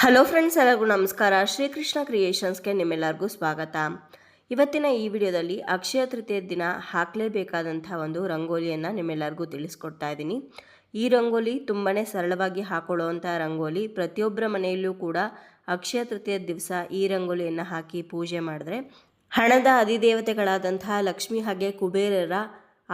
Hello friends ಎಲ್ಲರಿಗೂ ನಮಸ್ಕಾರ. ಶ್ರೀಕೃಷ್ಣ ಕ್ರಿಯೇಷನ್ಸ್ಗೆ ನಿಮ್ಮೆಲ್ಲರಿಗೂ ಸ್ವಾಗತ. ಇವತ್ತಿನ ಈ ವಿಡಿಯೋದಲ್ಲಿ ಅಕ್ಷಯ ತೃತೀಯ ದಿನ ಹಾಕಲೇಬೇಕಾದಂಥ ಒಂದು ರಂಗೋಲಿಯನ್ನು ನಿಮ್ಮೆಲ್ಲರಿಗೂ ತಿಳಿಸ್ಕೊಡ್ತಾ ಇದ್ದೀನಿ. ಈ ರಂಗೋಲಿ ತುಂಬಾ ಸರಳವಾಗಿ ಹಾಕೊಳ್ಳುವಂಥ ರಂಗೋಲಿ. ಪ್ರತಿಯೊಬ್ಬರ ಮನೆಯಲ್ಲೂ ಕೂಡ ಅಕ್ಷಯ ತೃತೀಯ ದಿವಸ ಈ ರಂಗೋಲಿಯನ್ನು ಹಾಕಿ ಪೂಜೆ ಮಾಡಿದ್ರೆ ಹಣದ ಅಧಿದೇವತೆಗಳಾದಂತಹ ಲಕ್ಷ್ಮಿ ಹಾಗೆ ಕುಬೇರರ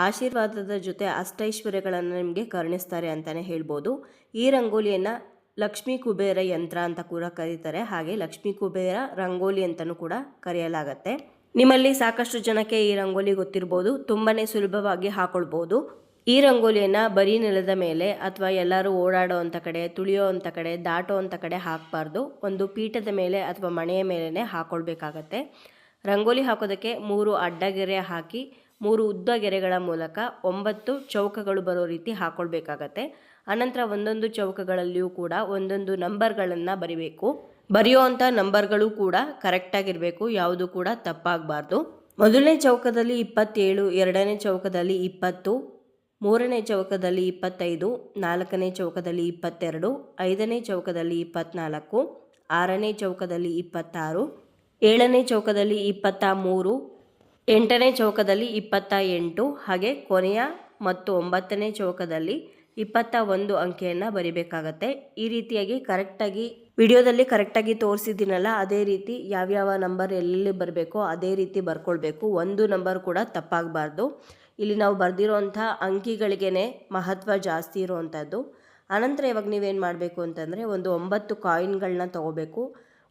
ಆಶೀರ್ವಾದದ ಜೊತೆ ಅಷ್ಟೈಶ್ವರ್ಯಗಳನ್ನು ನಿಮಗೆ ಕರುಣಿಸ್ತಾರೆ ಅಂತಲೇ ಹೇಳ್ಬೋದು. ಈ ರಂಗೋಲಿಯನ್ನು ಲಕ್ಷ್ಮೀ ಕುಬೇರ ಯಂತ್ರ ಅಂತ ಕೂಡ ಕರೀತಾರೆ. ಹಾಗೆ ಲಕ್ಷ್ಮೀ ಕುಬೇರ ರಂಗೋಲಿ ಅಂತಲೂ ಕೂಡ ಕರೆಯಲಾಗತ್ತೆ. ನಿಮ್ಮಲ್ಲಿ ಸಾಕಷ್ಟು ಜನಕ್ಕೆ ಈ ರಂಗೋಲಿ ಗೊತ್ತಿರ್ಬೋದು. ತುಂಬಾ ಸುಲಭವಾಗಿ ಹಾಕೊಳ್ಬೋದು. ಈ ರಂಗೋಲಿಯನ್ನು ಬರೀ ನೆಲದ ಮೇಲೆ ಅಥವಾ ಎಲ್ಲರೂ ಓಡಾಡೋ ಅಂಥ ಕಡೆ, ತುಳಿಯೋ ಅಂಥ ಕಡೆ, ದಾಟೋ ಅಂಥ ಕಡೆ ಹಾಕಬಾರ್ದು. ಒಂದು ಪೀಠದ ಮೇಲೆ ಅಥವಾ ಮಣೆಯ ಮೇಲೇ ಹಾಕ್ಕೊಳ್ಬೇಕಾಗತ್ತೆ ರಂಗೋಲಿ ಹಾಕೋದಕ್ಕೆ ಮೂರು ಅಡ್ಡಗೆರೆ ಹಾಕಿ ಮೂರು ಉದ್ದ ಗೆರೆಗಳ ಮೂಲಕ ಒಂಬತ್ತು ಚೌಕಗಳು ಬರೋ ರೀತಿ ಹಾಕೊಳ್ಬೇಕಾಗತ್ತೆ. ಅನಂತರ ಒಂದೊಂದು ಚೌಕಗಳಲ್ಲಿಯೂ ಕೂಡ ಒಂದೊಂದು ನಂಬರ್ಗಳನ್ನು ಬರಿಬೇಕು. ಬರೆಯುವಂಥ ನಂಬರ್ಗಳು ಕೂಡ ಕರೆಕ್ಟಾಗಿರಬೇಕು, ಯಾವುದು ಕೂಡ ತಪ್ಪಾಗಬಾರ್ದು. ಮೊದಲನೇ ಚೌಕದಲ್ಲಿ ಇಪ್ಪತ್ತೇಳು, ಎರಡನೇ ಚೌಕದಲ್ಲಿ ಇಪ್ಪತ್ತು, ಮೂರನೇ ಚೌಕದಲ್ಲಿ ಇಪ್ಪತ್ತೈದು, ನಾಲ್ಕನೇ ಚೌಕದಲ್ಲಿ ಇಪ್ಪತ್ತೆರಡು, ಐದನೇ ಚೌಕದಲ್ಲಿ ಇಪ್ಪತ್ನಾಲ್ಕು, ಆರನೇ ಚೌಕದಲ್ಲಿ ಇಪ್ಪತ್ತಾರು, ಏಳನೇ ಚೌಕದಲ್ಲಿ ಇಪ್ಪತ್ತ ಮೂರು ಎಂಟನೇ ಚೌಕದಲ್ಲಿ ಇಪ್ಪತ್ತ ಎಂಟು, ಹಾಗೆ ಕೊನೆಯ ಮತ್ತು ಒಂಬತ್ತನೇ ಚೌಕದಲ್ಲಿ ಇಪ್ಪತ್ತ ಒಂದು ಅಂಕೆಯನ್ನು ಬರಿಬೇಕಾಗತ್ತೆ. ಈ ರೀತಿಯಾಗಿ ಕರೆಕ್ಟಾಗಿ, ವಿಡಿಯೋದಲ್ಲಿ ಕರೆಕ್ಟಾಗಿ ತೋರಿಸಿದ್ದೀನಲ್ಲ, ಅದೇ ರೀತಿ ಯಾವ್ಯಾವ ನಂಬರ್ ಎಲ್ಲೆಲ್ಲಿ ಬರಬೇಕೋ ಅದೇ ರೀತಿ ಬರ್ಕೊಳ್ಬೇಕು. ಒಂದು ನಂಬರ್ ಕೂಡ ತಪ್ಪಾಗಬಾರ್ದು. ಇಲ್ಲಿ ನಾವು ಬರೆದಿರೋಂಥ ಅಂಕಿಗಳಿಗೇ ಮಹತ್ವ ಜಾಸ್ತಿ ಇರುವಂಥದ್ದು. ಆನಂತರ ಇವಾಗ ನೀವೇನು ಮಾಡಬೇಕು ಅಂತಂದರೆ ಒಂದು ಒಂಬತ್ತು ಕಾಯಿನ್ಗಳನ್ನ ತೊಗೋಬೇಕು.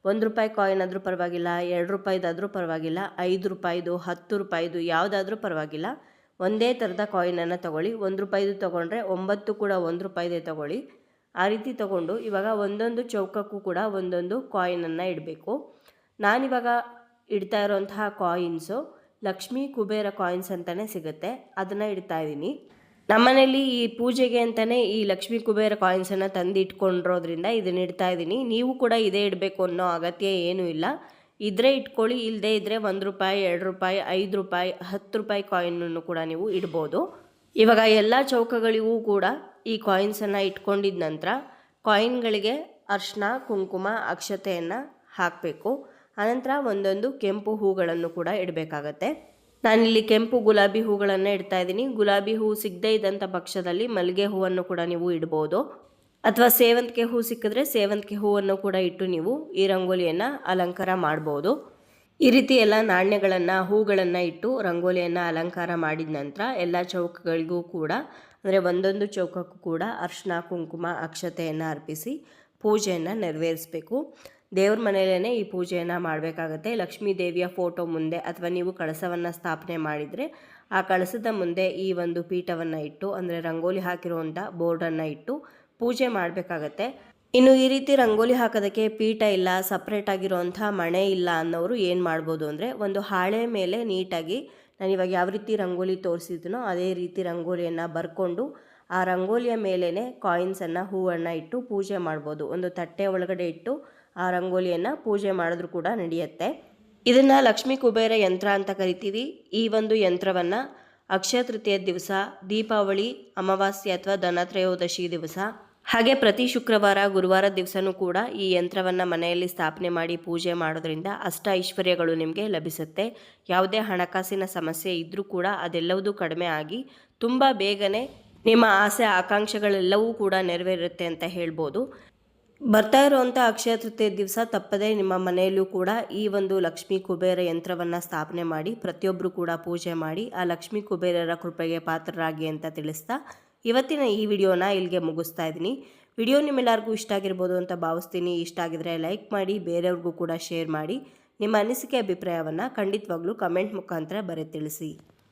ಒಂದು ರೂಪಾಯಿ ಕಾಯಿನ್ ಆದರೂ ಪರವಾಗಿಲ್ಲ, ಎರಡು ರೂಪಾಯಿದಾದರೂ ಪರವಾಗಿಲ್ಲ, ಐದು ರೂಪಾಯಿದು, ಹತ್ತು ರೂಪಾಯಿದು, ಯಾವುದಾದ್ರೂ ಪರವಾಗಿಲ್ಲ. ಒಂದೇ ಥರದ ಕಾಯಿನನ್ನು ತೊಗೊಳ್ಳಿ. ಒಂದು ರೂಪಾಯಿದು ತೊಗೊಂಡ್ರೆ ಒಂಬತ್ತು ಕೂಡ ಒಂದು ರೂಪಾಯಿದೇ ತೊಗೊಳ್ಳಿ. ಆ ರೀತಿ ತೊಗೊಂಡು ಇವಾಗ ಒಂದೊಂದು ಚೌಕಕ್ಕೂ ಕೂಡ ಒಂದೊಂದು ಕಾಯಿನನ್ನು ಇಡಬೇಕು. ನಾನಿವಾಗ ಇಡ್ತಾ ಇರೋಂತಹ ಕಾಯಿನ್ಸು ಲಕ್ಷ್ಮೀ ಕುಬೇರ ಕಾಯಿನ್ಸ್ ಅಂತಲೇ ಸಿಗುತ್ತೆ. ಅದನ್ನು ಇಡ್ತಾ ಇದ್ದೀನಿ. ನಮ್ಮನೇಲಿ ಈ ಪೂಜೆಗೆ ಅಂತಲೇ ಈ ಲಕ್ಷ್ಮೀ ಕುಬೇರ ಕಾಯಿನ್ಸನ್ನು ತಂದು ಇಟ್ಕೊಂಡಿರೋದ್ರಿಂದ ಇದನ್ನ ಇಡ್ತಾ ಇದ್ದೀನಿ ನೀವು ಕೂಡ ಇದೇ ಇಡಬೇಕು ಅನ್ನೋ ಅಗತ್ಯ ಏನೂ ಇಲ್ಲ. ಇದ್ರೆ ಇಟ್ಕೊಳ್ಳಿ ಇಲ್ಲದೇ ಇದ್ದರೆ ಒಂದು ರೂಪಾಯಿ, ಎರಡು ರೂಪಾಯಿ, ಐದು ರೂಪಾಯಿ, ಹತ್ತು ರೂಪಾಯಿ ಕಾಯಿನನ್ನು ಕೂಡ ನೀವು ಇಡ್ಬೋದು. ಇವಾಗ ಎಲ್ಲ ಚೌಕಗಳಿಗೂ ಕೂಡ ಈ ಕಾಯಿನ್ಸನ್ನು ಇಟ್ಕೊಂಡಿದ ನಂತರ ಕಾಯಿನ್ಗಳಿಗೆ ಅರ್ಶಿನ, ಕುಂಕುಮ, ಅಕ್ಷತೆಯನ್ನು ಹಾಕಬೇಕು. ಅನಂತರ ಒಂದೊಂದು ಕೆಂಪು ಹೂಗಳನ್ನು ಕೂಡ ಇಡಬೇಕಾಗತ್ತೆ. ನಾನಿಲ್ಲಿ ಕೆಂಪು ಗುಲಾಬಿ ಹೂಗಳನ್ನು ಇಡ್ತಾ ಇದ್ದೀನಿ. ಗುಲಾಬಿ ಹೂ ಸಿಗದೇ ಇದ್ದಂಥ ಪಕ್ಷದಲ್ಲಿ ಮಲ್ಲಿಗೆ ಹೂವನ್ನು ಕೂಡ ನೀವು ಇಡ್ಬೋದು. ಅಥವಾ ಸೇವಂತಿಗೆ ಹೂ ಸಿಕ್ಕಿದ್ರೆ ಸೇವಂತಿಗೆ ಹೂವನ್ನು ಕೂಡ ಇಟ್ಟು ನೀವು ಈ ರಂಗೋಲಿಯನ್ನು ಅಲಂಕಾರ ಮಾಡ್ಬೋದು. ಈ ರೀತಿ ಎಲ್ಲ ನಾಣ್ಯಗಳನ್ನು, ಹೂಗಳನ್ನು ಇಟ್ಟು ರಂಗೋಲಿಯನ್ನು ಅಲಂಕಾರ ಮಾಡಿದ ನಂತರ ಎಲ್ಲ ಚೌಕಗಳಿಗೂ ಕೂಡ, ಅಂದರೆ ಒಂದೊಂದು ಚೌಕಕ್ಕೂ ಕೂಡ ಅರ್ಶನ, ಕುಂಕುಮ, ಅಕ್ಷತೆಯನ್ನು ಅರ್ಪಿಸಿ ಪೂಜೆಯನ್ನು ನೆರವೇರಿಸಬೇಕು. ದೇವ್ರ ಮನೆಯಲ್ಲೇ ಈ ಪೂಜೆಯನ್ನು ಮಾಡಬೇಕಾಗತ್ತೆ. ಲಕ್ಷ್ಮೀ ದೇವಿಯ ಫೋಟೋ ಮುಂದೆ ಅಥವಾ ನೀವು ಕಳಸವನ್ನು ಸ್ಥಾಪನೆ ಮಾಡಿದರೆ ಆ ಕಳಸದ ಮುಂದೆ ಈ ಒಂದು ಪೀಠವನ್ನು ಇಟ್ಟು, ಅಂದರೆ ರಂಗೋಲಿ ಹಾಕಿರುವಂಥ ಬೋರ್ಡನ್ನು ಇಟ್ಟು ಪೂಜೆ ಮಾಡಬೇಕಾಗತ್ತೆ. ಇನ್ನು ಈ ರೀತಿ ರಂಗೋಲಿ ಹಾಕೋದಕ್ಕೆ ಪೀಠ ಇಲ್ಲ ಸಪ್ರೇಟ್ ಆಗಿರುವಂಥ ಮಣೆ ಇಲ್ಲ ಅನ್ನೋರು ಏನು ಮಾಡ್ಬೋದು ಅಂದರೆ ಒಂದು ಹಾಳೆ ಮೇಲೆ ನೀಟಾಗಿ ನಾನು ಇವಾಗ ಯಾವ ರೀತಿ ರಂಗೋಲಿ ತೋರಿಸಿದ್ನೋ ಅದೇ ರೀತಿ ರಂಗೋಲಿಯನ್ನು ಬರ್ಕೊಂಡು ಆ ರಂಗೋಲಿಯ ಮೇಲೇ ಕಾಯಿನ್ಸನ್ನು ಹೂವನ್ನು ಇಟ್ಟು ಪೂಜೆ ಮಾಡ್ಬೋದು. ಒಂದು ತಟ್ಟೆ ಒಳಗಡೆ ಇಟ್ಟು ಆ ರಂಗೋಲಿಯನ್ನು ಪೂಜೆ ಮಾಡಿದ್ರೂ ಕೂಡ ನಡೆಯುತ್ತೆ. ಇದನ್ನು ಲಕ್ಷ್ಮೀ ಕುಬೇರ ಯಂತ್ರ ಅಂತ ಕರಿತೀವಿ. ಈ ಒಂದು ಯಂತ್ರವನ್ನು ಅಕ್ಷಯ ತೃತೀಯ ದಿವಸ, ದೀಪಾವಳಿ, ಅಮಾವಾಸ್ಯೆ ಅಥವಾ ಧನತ್ರಯೋದಶಿ ದಿವಸ, ಹಾಗೆ ಪ್ರತಿ ಶುಕ್ರವಾರ, ಗುರುವಾರ ದಿವಸನೂ ಕೂಡ ಈ ಯಂತ್ರವನ್ನು ಮನೆಯಲ್ಲಿ ಸ್ಥಾಪನೆ ಮಾಡಿ ಪೂಜೆ ಮಾಡೋದ್ರಿಂದ ಅಷ್ಟ ಐಶ್ವರ್ಯಗಳು ನಿಮಗೆ ಲಭಿಸುತ್ತೆ. ಯಾವುದೇ ಹಣಕಾಸಿನ ಸಮಸ್ಯೆ ಇದ್ದರೂ ಕೂಡ ಅದೆಲ್ಲವೂ ಕಡಿಮೆ ಆಗಿ ತುಂಬ ಬೇಗನೆ ನಿಮ್ಮ ಆಸೆ, ಆಕಾಂಕ್ಷೆಗಳೆಲ್ಲವೂ ಕೂಡ ನೆರವೇರುತ್ತೆ ಅಂತ ಹೇಳ್ಬೋದು. ಬರ್ತಾ ಇರುವಂಥ ಅಕ್ಷಯ ತೃತೀಯ ದಿವಸ ತಪ್ಪದೆ ನಿಮ್ಮ ಮನೆಯಲ್ಲೂ ಕೂಡ ಈ ಒಂದು ಲಕ್ಷ್ಮೀ ಕುಬೇರ ಯಂತ್ರವನ್ನು ಸ್ಥಾಪನೆ ಮಾಡಿ ಪ್ರತಿಯೊಬ್ಬರು ಕೂಡ ಪೂಜೆ ಮಾಡಿ ಆ ಲಕ್ಷ್ಮೀ ಕುಬೇರರ ಕೃಪೆಗೆ ಪಾತ್ರರಾಗಿ ಅಂತ ತಿಳಿಸ್ತಾ ಇವತ್ತಿನ ಈ ವಿಡಿಯೋನ ಇಲ್ಲಿಗೆ ಮುಗಿಸ್ತಾ ಇದ್ದೀನಿ. ವಿಡಿಯೋ ನಿಮ್ಮೆಲ್ಲರಿಗೂ ಇಷ್ಟ ಆಗಿರ್ಬೋದು ಅಂತ ಭಾವಿಸ್ತೀನಿ. ಇಷ್ಟ ಆಗಿದ್ರೆ ಲೈಕ್ ಮಾಡಿ, ಬೇರೆಯವ್ರಿಗೂ ಕೂಡ ಶೇರ್ ಮಾಡಿ. ನಿಮ್ಮ ಅನಿಸಿಕೆ ಅಭಿಪ್ರಾಯವನ್ನು ಖಂಡಿತವಾಗ್ಲೂ ಕಮೆಂಟ್ ಮುಖಾಂತರ ಬರೆ ತಿಳಿಸಿ.